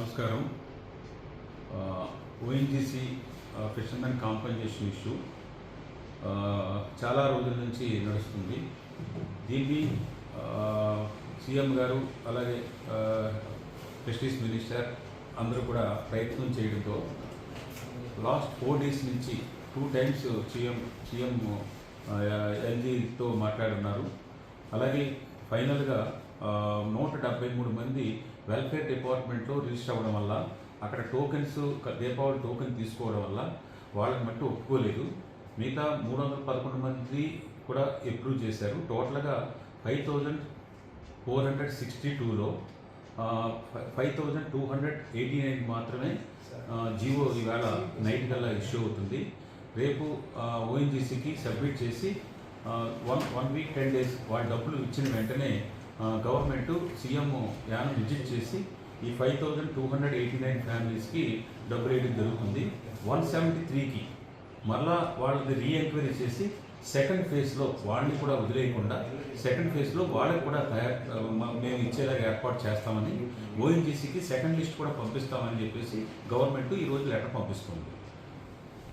నమస్కారం. ONGC fishermen compensation issue చాలా రోజుల నుంచి నడుస్తుంది. దీన్ని సీఎం గారు అలాగే ఆ, ఫిషరీస్ మినిస్టర్ అందరూ కూడా ప్రయత్నం చేయడంతో లాస్ట్ ఫోర్ డేస్ నుంచి టూ టైమ్స్ సీఎం సీఎం ఎల్జీతో మాట్లాడున్నారు. అలాగే ఫైనల్గా నూట డెబ్బై మూడు మంది వెల్ఫేర్ డిపార్ట్మెంట్లో రిజిస్టర్ అవ్వడం వల్ల అక్కడ టోకెన్స్ దీపావళి టోకెన్ తీసుకోవడం వల్ల వాళ్ళని మట్టి ఒప్పుకోలేదు. మిగతా మూడు వందల పదకొండు మంది కూడా అప్రూవ్ చేశారు. టోటల్గా five thousand four hundred sixty టూలో five thousand two hundred eighty nine మాత్రమే జియో జీవో ఈవేళ నైట్ కల్లా ఇష్యూ అవుతుంది. రేపు ఓఎన్జీసీకి సబ్మిట్ చేసి one one week ten days వాళ్ళ డబ్బులు ఇచ్చిన వెంటనే గవర్నమెంట్ సీఎం యానం విజిట్ చేసి ఈ five thousand two hundred eighty nine ఫ్యామిలీస్కి డబ్బులు వేయడం జరుగుతుంది. వన్ సెవెంటీ త్రీకి మరలా వాళ్ళది రీ ఎంక్వైరీ చేసి సెకండ్ ఫేజ్లో వాళ్ళని కూడా వదిలేయకుండా సెకండ్ ఫేజ్లో వాళ్ళకి కూడా తయారు మేము ఇచ్చేలాగా ఏర్పాటు చేస్తామని ఓఎన్జీసీకి సెకండ్ లిస్ట్ కూడా పంపిస్తామని చెప్పేసి గవర్నమెంట్ ఈరోజు లెటర్ పంపిస్తుంది.